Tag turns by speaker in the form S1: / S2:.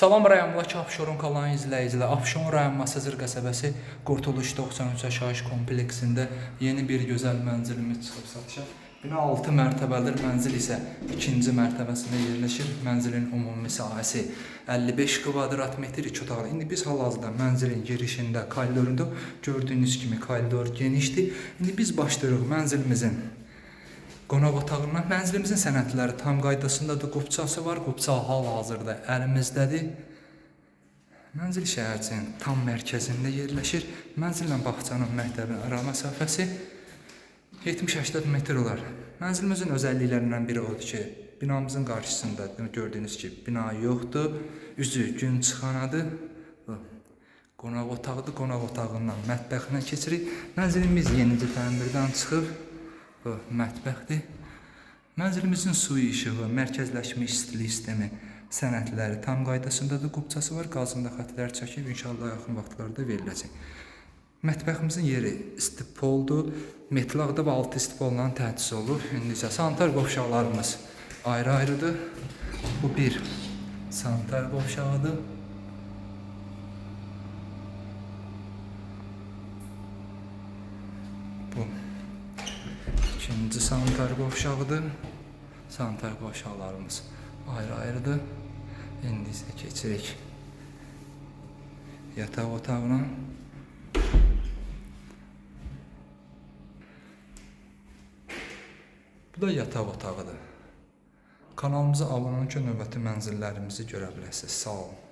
S1: Salam rayonundakı Abşeron kanalının izləyicilər. Abşeron rayon Masazır qəsəbəsi Qurtuluş 93 yaşayış kompleksində yeni bir gözəl mənzilimiz çıxıb satışa. Bina 6 mərtəbəlidir, mənzil isə 2-ci mərtəbəsində yerləşir. Mənzilin ümumi sahəsi 55 kvadrat metr, 2 otaqlı. İndi biz hal-hazırda mənzilin girişində, koridorunda gördüyünüz kimi koridor genişdir. İndi biz başlayırıq mənzilimizin Qonaq otağından mənzilimizin sənədləri tam qaydasındadır. Qubçası var. Qubça hal-hazırda əlimizdədir. Mənzil şəhərcinin tam mərkəzində yerləşir. Mənzillə bağçanın məktəbin ara məsafəsi 70-80 metr olar. Mənzilimizin özəlliklərindən biri odur ki, binamızın qarşısında gördüyünüz kimi bina yoxdur. Üzü gün çıxanadır. Qonaq otağıdır. Qonaq otağından mətbəxinə keçirik. Mənzilimiz yenicə təmirdən çıxıb. Bu mətbəxdir. Mənzilimizin suyu işığı, mərkəzləşmiş istilik sistemi, sənədləri tam qaydasındadır. Qubçası var, qazında xətlər çəkib inşallah yaxın vaxtlarda veriləcək. Mətbəximizin yeri istipoldur. Metlaqda və altı istipolla təchiz olub. İndi isə sanitar qovşaqlarımız ayrı-ayrıdır. Bu bir sanitar qovşağıdır. Bu İkinci sanitar qovşağıdır. Sanitar qovşaqlarımız ayrı-ayrıdır. İndi isə keçirik yataq otağına. Bu da yataq otağıdır. Kanalımıza abunə olun ki, növbəti mənzillərimizi görə biləsiniz. Sağ olun.